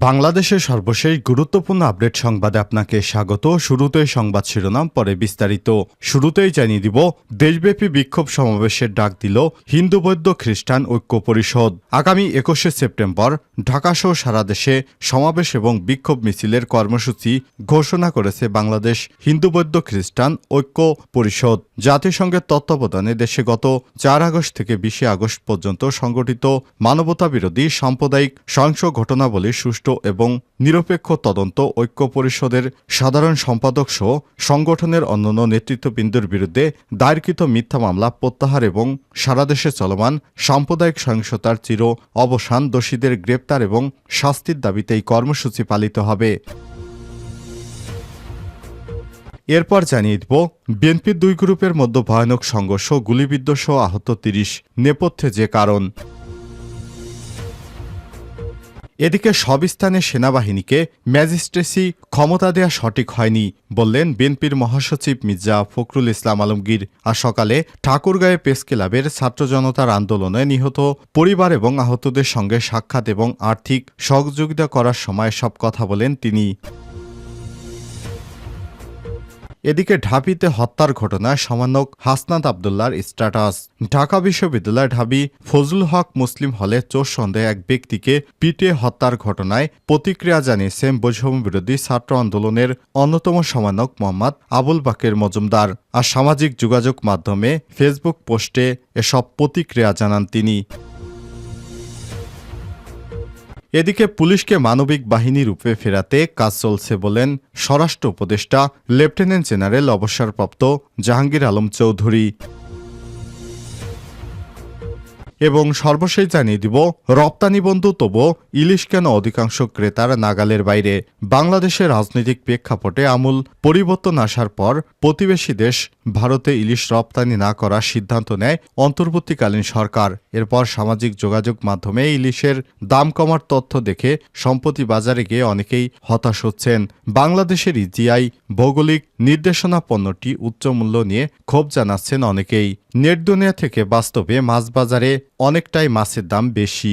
বাংলাদেশের সর্বশেষ গুরুত্বপূর্ণ আপডেট সংবাদে আপনাকে স্বাগত। শুরুতে সংবাদ শিরোনাম, পরে বিস্তারিত। শুরুতেই জানিয়ে দিব, দেশব্যাপী বিক্ষোভ সমাবেশের ডাক দিল হিন্দু বৌদ্ধ খ্রিস্টান ঐক্য পরিষদ। আগামী একুশে সেপ্টেম্বর ঢাকাসহ সারা দেশে সমাবেশ এবং বিক্ষোভ মিছিলের কর্মসূচি ঘোষণা করেছে বাংলাদেশ হিন্দু বৌদ্ধ খ্রিস্টান ঐক্য পরিষদ। জাতিসংঘের তত্ত্বাবধানে দেশে গত চার আগস্ট থেকে বিশে আগস্ট পর্যন্ত সংগঠিত মানবতা বিরোধী সাম্প্রদায়িক সহিংস ঘটনাবলী সুষ্ঠু এবং নিরপেক্ষ তদন্ত ঐক্য পরিষদের সাধারণ সম্পাদক সহ সংগঠনের অন্যান্য নেতৃত্ববৃন্দের বিরুদ্ধে দায়েরকৃত মিথ্যা মামলা প্রত্যাহার এবং সারা দেশে চলমান সাম্প্রদায়িক সহিংসতার চির অবসান দোষীদের গ্রেপ্তার এবং শাস্তির দাবিতে এই কর্মসূচি পালিত হবে। এরপর জানিয়ে দিব, বিএনপির দুই গ্রুপের মধ্যে ভয়ানক সংঘর্ষ, গুলিবিদ্ধ সহ আহত তিরিশ। নেপথ্যে যে কারণ। এদিকে সব স্থানে সেনাবাহিনীকে ম্যাজিস্ট্রেসি ক্ষমতা দেয়া সঠিক হয়নি বললেন বিএনপির মহাসচিব মির্জা ফখরুল ইসলাম আলমগীর। আর সকালে ঠাকুরগাঁয়ে প্রেস ক্লাবের ছাত্র জনতার আন্দোলনে নিহত পরিবার এবং আহতদের সঙ্গে সাক্ষাৎ এবং আর্থিক সহযোগিতা করার সময় সব কথা বলেন তিনি। এদিকে ঢাবিতে হত্যার ঘটনায় সমানক হাসনাত আবদুল্লার স্ট্যাটাস। ঢাকা বিশ্ববিদ্যালয় ঢাবি ফজলুল হক মুসলিম হলে চোর সন্দেহে এক ব্যক্তিকে পিটিয়ে হত্যার ঘটনায় প্রতিক্রিয়া জানিয়েছেন বৈষম্য বিরোধী ছাত্র আন্দোলনের অন্যতম সমানক মোহাম্মদ আবুল বাকের মজুমদার আর সামাজিক যোগাযোগ মাধ্যমে ফেসবুক পোস্টে এসব প্রতিক্রিয়া জানান তিনি। এদিকে পুলিশকে মানবিক বাহিনী রূপে ফেরাতে কাজ চলছে বলেন স্বরাষ্ট্র উপদেষ্টা লেফটেন্যান্ট জেনারেল অবসরপ্রাপ্ত জাহাঙ্গীর আলম চৌধুরী। এবং সর্বশেষ জানিয়ে দিব, রপ্তানি বন্ধু তবু ইলিশ কেন অধিকাংশ ক্রেতার নাগালের বাইরে? বাংলাদেশের রাজনৈতিক প্রেক্ষাপটে আমূল পরিবর্তন আসার পর প্রতিবেশী দেশ ভারতে ইলিশ রপ্তানি না করার সিদ্ধান্ত নেয় অন্তর্বর্তীকালীন সরকার। এরপর সামাজিক যোগাযোগ মাধ্যমে ইলিশের দাম কমার তথ্য দেখে সম্প্রতি বাজারে গিয়ে অনেকেই হতাশ হচ্ছেন। বাংলাদেশের ইজিআই ভৌগোলিক নির্দেশনা পণ্যটি উচ্চ মূল্য নিয়ে ক্ষোভ জানাচ্ছেন অনেকেই। নেট দুনিয়া থেকে বাস্তবে মাছ বাজারে অনেকটাই মাছের দাম বেশি।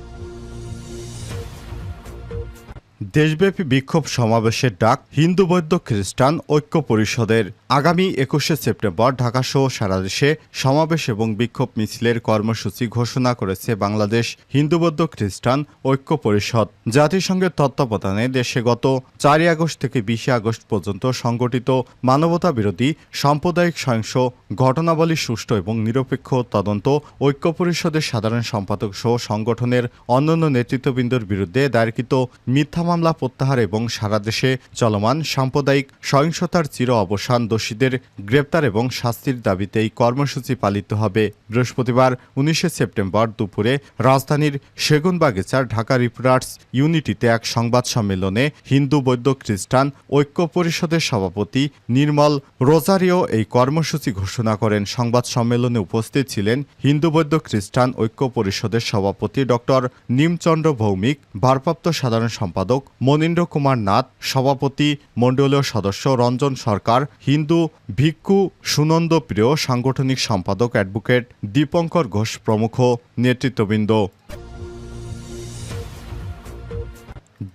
দেশব্যাপী বিক্ষোভ সমাবেশের ডাক হিন্দু বৈদ্য খ্রিস্টান ঐক্য পরিষদের। আগামী একুশে সেপ্টেম্বর ঢাকাসহ সারা দেশে সমাবেশ এবং বিক্ষোভ মিছিলের কর্মসূচি ঘোষণা করেছে বাংলাদেশ হিন্দু বৌদ্ধ খ্রিস্টান ঐক্য পরিষদ। জাতিসংঘের তত্ত্বাবধানে দেশে গত চারই আগস্ট থেকে বিশে আগস্ট পর্যন্ত সংগঠিত মানবতা বিরোধী সাম্প্রদায়িক সহিংস ঘটনাবলী সুষ্ঠু এবং নিরপেক্ষ তদন্ত ঐক্য পরিষদের সাধারণ সম্পাদক সহ সংগঠনের অন্যান্য নেতৃত্ববৃন্দর বিরুদ্ধে দায়েরকৃত মিথ্যা মামলা প্রত্যাহার এবং সারা দেশে চলমান সাম্প্রদায়িক সহিংসতার চির অবসান দোষীদের গ্রেপ্তার এবং শাস্তির দাবিতে এই কর্মসূচি পালিত হবে। বৃহস্পতিবার, উনিশে সেপ্টেম্বর দুপুরে রাজধানীর সেগুনবাগিচার, ঢাকা রিপোর্টার্স ইউনিটিতে এক সংবাদ সম্মেলনে হিন্দু বৈদ্য খ্রিস্টান ঐক্য পরিষদের সভাপতি নির্মল রোজারিও এই কর্মসূচি ঘোষণা করেন। সংবাদ সম্মেলনে উপস্থিত ছিলেন হিন্দু বৈদ্য খ্রিস্টান ঐক্য পরিষদের সভাপতি ডক্টর নিমচন্দ্র ভৌমিক, ভারপ্রাপ্ত সাধারণ সম্পাদক মনীন্দ্র কুমার নাথ, সভাপতি মণ্ডলীয় সদস্য রঞ্জন সরকার, হিন্দু ভিক্ষু সুনন্দ প্রিয় সাংগঠনিক সম্পাদক অ্যাডভোকেট দীপঙ্কর ঘোষ প্রমুখ নেতৃত্ববৃন্দ।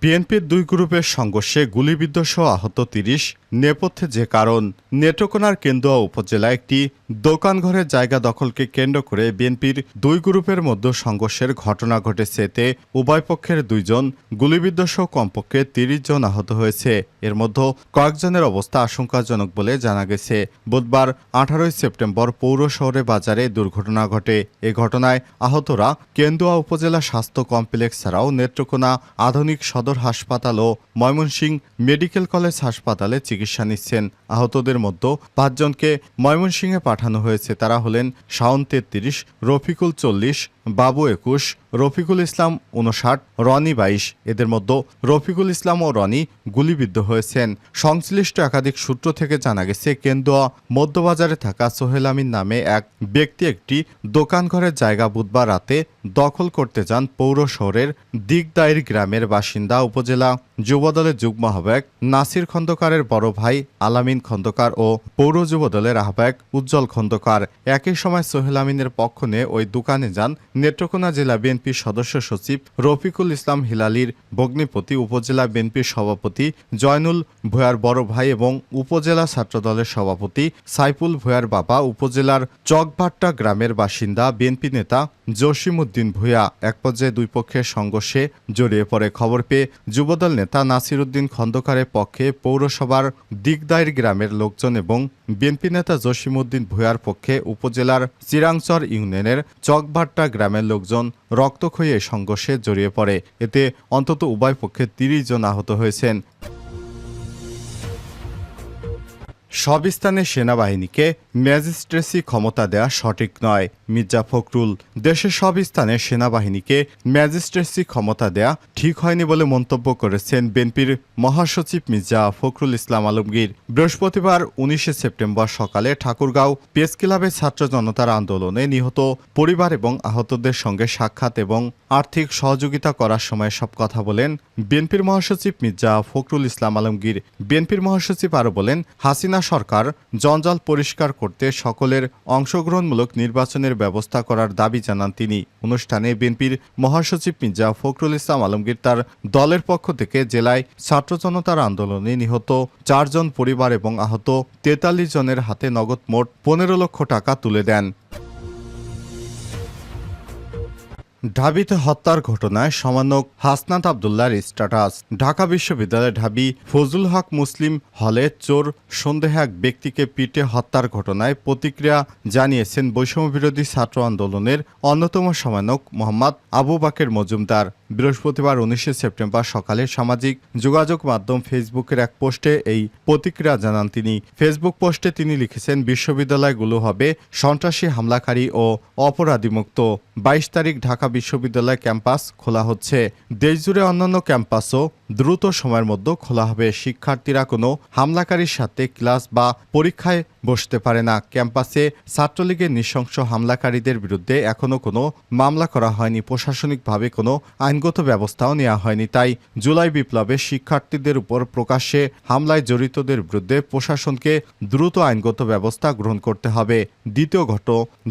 বিএনপির দুই গ্রুপের সংঘর্ষে গুলিবিদ্ধ সহ আহত তিরিশ নেপথ্যে যে কারণ, নেত্রকোনার কেন্দুয়া উপজেলা একটি দোকানঘরের জায়গা দখলকে কেন্দ্র করে বিএনপির দুই গ্রুপের মধ্যে সংঘর্ষের ঘটনা ঘটেছে। এতে উভয় পক্ষের দুইজন গুলিবিদ্ধ সহ কমপক্ষে তিরিশ জন আহত হয়েছে। এর মধ্যে কয়েকজনের অবস্থা আশঙ্কাজনক বলে জানা গেছে। বুধবার আঠারোই সেপ্টেম্বর পৌর শহরে বাজারে দুর্ঘটনা ঘটে। এ ঘটনায় আহতরা কেন্দুয়া উপজেলা স্বাস্থ্য কমপ্লেক্স ছাড়াও নেত্রকোনা আধুনিক সদর হাসপাতাল ও ময়মনসিংহ মেডিকেল কলেজ হাসপাতালে চিকিৎসা নিচ্ছেন আহতদের মধ্যে পাঁচজনকে ময়মনসিংহে পাঠানো হয়েছে। তারা হলেন শাওন তেত্রিশ রফিকুল চল্লিশ বাবু একুশ, রফিকুল ইসলাম উনষাট রনি বাইশ। এদের মধ্যে রফিকুল ইসলাম ও রনি গুলিবিদ্ধ হয়েছেন। সংশ্লিষ্ট একাধিক সূত্র থেকে জানা গেছে কেন্দ্র মধ্যবাজারে থাকা সোহেল আমিন নামে এক ব্যক্তি একটি দোকানঘরের জায়গা বুধবার রাতে দখল করতে যান পৌর শহরের দিগদাইর গ্রামের বাসিন্দা উপজেলা যুবদলের যুগ্ম আহ্বায়ক নাসির খন্দকারের বড় ভাই আলামিন খন্দকার ও পৌর যুবদলের আহ্বায়ক উজ্জ্বল খন্দকার। একই সময় সোহেল আমিনের পক্ষ নিয়ে ওই দোকানে যান নেত্রকোনা জেলা বিএনপির সদস্য সচিব রফিকুল ইসলাম হিলালির ভগ্নিপতি, উপজেলা বিএনপির সভাপতি জয়নুল ভূয়ার বড় ভাই এবং উপজেলা ছাত্রদলের সভাপতি সাইফুল ভূয়ার বাবা, উপজেলার চকভাট্টা গ্রামের বাসিন্দা বিএনপি নেতা জসিমউদ্দিন ভূয়া এক পর্যায়ে দুই পক্ষের সংঘর্ষে জড়িয়ে পড়ে। খবর পেয়ে যুবদল নেতা নাসিরুদ্দিন খন্দকারের পক্ষে পৌরসভার দিগদাইর গ্রামের লোকজন এবং বিএনপি নেতা জসিমউদ্দিন ভূয়ার পক্ষে উপজেলার চিরাংচর ইউনিয়নের চকভাট্টা গ্রামের লোকজন রক্তক্ষয়ী সংঘর্ষে জড়িয়ে পড়ে। এতে অন্তত উভয় পক্ষে তিরিশ জন আহত হয়েছেন। সব স্থানে সেনাবাহিনীকে ম্যাজিস্ট্রেসি ক্ষমতা দেওয়া সঠিক নয়। মির্জা ফখরুল, দেশের সব স্থানে সেনাবাহিনীকে ম্যাজিস্ট্রেসি ক্ষমতা দেয়া ঠিক হয়নি বলে মন্তব্য করেছেন বিএনপির মহাসচিব মির্জা ফখরুল ইসলাম আলমগীর। বৃহস্পতিবার উনিশে সেপ্টেম্বর সকালে ঠাকুরগাঁও প্রেস ক্লাবে ছাত্র জনতার আন্দোলনে নিহত পরিবার এবং আহতদের সঙ্গে সাক্ষাৎ এবং আর্থিক সহযোগিতা করার সময় সব কথা বলেন বিএনপির মহাসচিব মির্জা ফখরুল ইসলাম আলমগীর। বিএনপির মহাসচিব আরও বলেন, হাসিনা সরকার জঞ্জাল পরিষ্কার করতে সকলের অংশগ্রহণমূলক নির্বাচনের ব্যবস্থা করার দাবি জানান তিনি। অনুষ্ঠানে বিএনপির মহাসচিব মির্জা ফখরুল ইসলাম আলমগীর তার দলের পক্ষ থেকে জেলায় ছাত্র জনতার আন্দোলনে নিহত চারজন পরিবার এবং আহত তেতাল্লিশ জনের হাতে নগদ মোট পনেরো লক্ষ টাকা তুলে দেন। ঢাবিতে হত্যার ঘটনায় সমানক হাসনাত আবদুল্লার স্ট্যাটাস। ঢাকা বিশ্ববিদ্যালয়ের ঢাবি ফজুল হক মুসলিম হলে চোর সন্দেহে এক ব্যক্তিকে পিটে হত্যার ঘটনায় প্রতিক্রিয়া জানিয়েছেন বৈষম্যবিরোধী ছাত্র আন্দোলনের অন্যতম সমানক মোহাম্মদ আবু বাকের মজুমদার। বৃহস্পতিবার উনিশে সেপ্টেম্বর সকালে সামাজিক যোগাযোগ মাধ্যম ফেসবুকের এক পোস্টে এই প্রতিক্রিয়া জানান তিনি। ফেসবুক পোস্টে তিনি লিখেছেন, বিশ্ববিদ্যালয়গুলো হবে সন্ত্রাসী, হামলাকারী ও অপরাধীমুক্ত। বাইশ তারিখ ঢাকা বিশ্ববিদ্যালয় ক্যাম্পাস খোলা হচ্ছে। দেশজুড়ে অন্যান্য ক্যাম্পাসও দ্রুত সময়ের মধ্যে খোলা হবে। শিক্ষার্থীরা কোনো হামলাকারীর সাথে ক্লাস বা পরীক্ষায় বসতে পারে না। ক্যাম্পাসে ছাত্রলীগের নৃশংস হামলাকারীদের বিরুদ্ধে এখনও কোনো মামলা করা হয়নি। প্রশাসনিকভাবে কোনো আইনগত ব্যবস্থাও নেওয়া হয়নি। তাই জুলাই বিপ্লবে শিক্ষার্থীদের উপর প্রকাশ্যে হামলায় জড়িতদের বিরুদ্ধে প্রশাসনকে দ্রুত আইনগত ব্যবস্থা গ্রহণ করতে হবে। দ্বিতীয় ঘট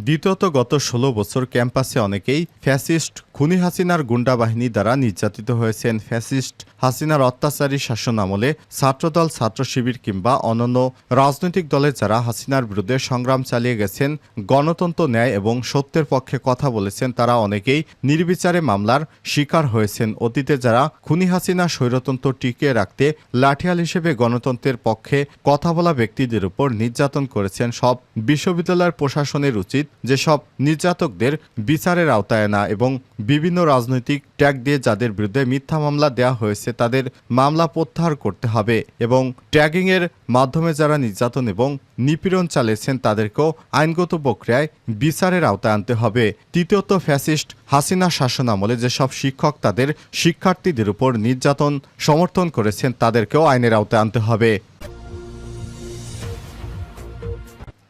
দ্বিতীয়ত গত ষোলো বছর ক্যাম্পাসে অনেকেই ফ্যাসিস্ট খুনি হাসিনার গুন্ডা বাহিনী দ্বারা নির্যাতিত হয়েছেন। ফ্যাসিস্ট হাসিনার অত্যাচারী শাসন আমলে ছাত্রদল, ছাত্র শিবির কিংবা অন্যান্য রাজনৈতিক দলের যারা হাসিনার বিরুদ্ধে সংগ্রাম চালিয়ে গেছেন, গণতন্ত্র, ন্যায় এবং সত্যের পক্ষে কথা বলেছেন, তারা অনেকেই নির্বিচারে মামলার শিকার হয়েছেন অতীতে যারা খুনি হাসিনা স্বৈরতন্ত্র টিকিয়ে রাখতে লাঠিয়াল হিসেবে গণতন্ত্রের পক্ষে কথা বলা ব্যক্তিদের উপর নির্যাতন করেছেন সব বিশ্ববিদ্যালয়ের প্রশাসনের উচিত যেসব নির্যাতকদের বিচারের আওতায় না এবং বিভিন্ন রাজনৈতিক ট্যাগ দিয়ে যাদের বিরুদ্ধে মিথ্যা মামলা দেওয়া হয়েছে তাদের মামলা প্রত্যাহার করতে হবে এবং ট্যাগিংয়ের মাধ্যমে যারা নির্যাতন এবং নিপীড়ন চালিয়েছেন তাদেরকেও আইনগত প্রক্রিয়ায় বিচারের আওতায় আনতে হবে। তৃতীয়ত ফ্যাসিস্ট হাসিনা শাসন আমলে যেসব শিক্ষক তাদের শিক্ষার্থীদের উপর নির্যাতন সমর্থন করেছেন, তাদেরকেও আইনের আওতায় আনতে হবে।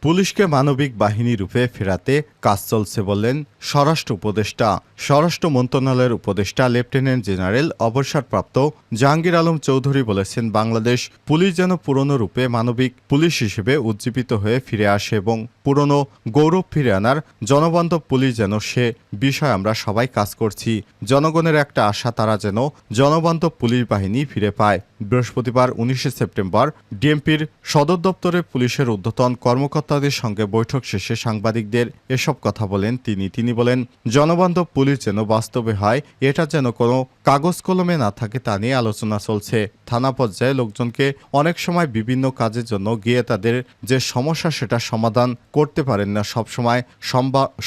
পুলিশকে মানবিক বাহিনী রূপে ফেরাতে কাজ চলছে বললেন স্বরাষ্ট্র উপদেষ্টা। স্বরাষ্ট্র মন্ত্রণালয়ের উপদেষ্টা, লেফটেন্যান্ট জেনারেল অবসরপ্রাপ্ত জাহাঙ্গীর আলম চৌধুরী বলেছেন, বাংলাদেশ পুলিশ যেন পুরনো রূপে মানবিক পুলিশ হিসেবে উজ্জীবিত হয়ে ফিরে আসে এবং পুরনো গৌরব ফিরে আনার জনবান্ধব পুলিশ যেন সে বিষয়ে আমরা সবাই কাজ করছি। জনগণের একটা আশা, তারা যেন জনবান্ধব পুলিশ বাহিনী ফিরে পায়। বৃহস্পতিবার উনিশে সেপ্টেম্বর ডিএমপির সদর দপ্তরে পুলিশের ঊর্ধ্বতন কর্মকর্তাদের সঙ্গে বৈঠক শেষে সাংবাদিকদের এসব কথা বলেন তিনি। তিনি বলেন জনবান্ধব পুলিশ যেন বাস্তবে হয় এটা যেন কোনো কাগজ কলমে না থাকে তা নিয়ে আলোচনা চলছে। থানা পর্যায়ে লোকজনকে অনেক সময় বিভিন্ন কাজের জন্য গিয়ে তাদের যে সমস্যা সেটা সমাধান করতে পারেন না। সবসময়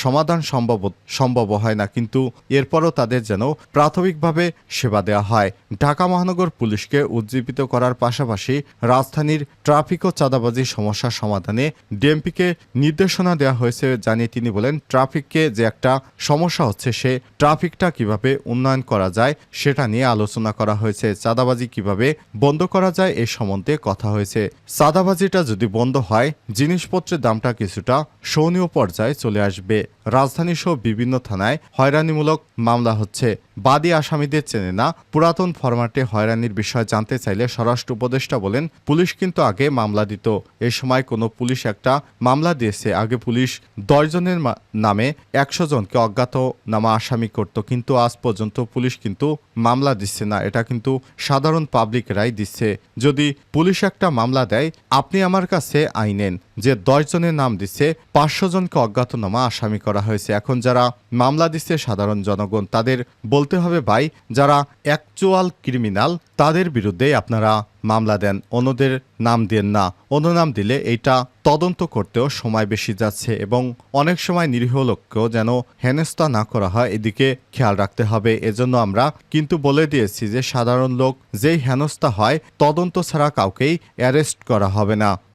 সমাধান সম্ভব সম্ভব হয় না। কিন্তু এরপরও তাদের যেন প্রাথমিকভাবে সেবা দেওয়া হয়। ঢাকা মহানগর পুলিশকে উজ্জীবিত করার পাশাপাশি রাজধানীর ট্রাফিক ও চাঁদাবাজি সমস্যা সমাধানে ডিএমপিকে নির্দেশনা দেওয়া হয়েছে জানিয়ে তিনি বলেন, ট্রাফিককে যে একটা সমস্যা হচ্ছে সে ট্রাফিকটা কীভাবে উন্নয়ন করা যায় সেটা নিয়ে আলোচনা করা হয়েছে। চাঁদাবাজি কীভাবে বন্ধ করা যায় এ সম্বন্ধে কথা হয়েছে। চাঁদাবাজিটা যদি বন্ধ হয়, জিনিসপত্রের দামটা কিছুটা সৌনীয় পর্যায়ে চলে আসবে। রাজধানী সহ বিভিন্ন থানায় হয়রানিমূলক মামলা হচ্ছে। বাদী আসামিদের চেনে না, পুরাতন ফরম্যাটে হয়রানির বিষয় জানতে চাইলে স্বরাষ্ট্র উপদেষ্টা বলেন, পুলিশ কিন্তু আগে মামলা দিত। এ সময় কোনো পুলিশ একটা মামলা দিয়েছে। আগে পুলিশ দশজনের নামে একশো জনকে অজ্ঞাত নামা আসামি করত। কিন্তু আজ পর্যন্ত পুলিশ কিন্তু মামলা দিচ্ছে না। এটা কিন্তু সাধারণ পাবলিকরাই দিচ্ছে। যদি পুলিশ একটা মামলা দেয়, আপনি আমার কাছে আইনেন যে দশ জনের নাম দিচ্ছে, পাঁচশো জনকে অজ্ঞাতনামা আসামি করা হয়েছে। এখন যারা মামলা দিচ্ছে সাধারণ জনগণ, তাদের বলতে হবে ভাই, যারা অ্যাকচুয়াল ক্রিমিনাল তাদের বিরুদ্ধে আপনারা মামলা দেন। অন্যদের নাম দেন না। অন্য নাম দিলে এইটা তদন্ত করতেও সময় বেশি যাচ্ছে এবং অনেক সময় নিরীহ লোককেও যেন হেনস্থা না করা হয়, এদিকে খেয়াল রাখতে হবে। এজন্য আমরা কিন্তু বলে দিয়েছি যে, সাধারণ লোক যেই হেনস্থা হয়, তদন্ত ছাড়া কাউকেই অ্যারেস্ট করা হবে না।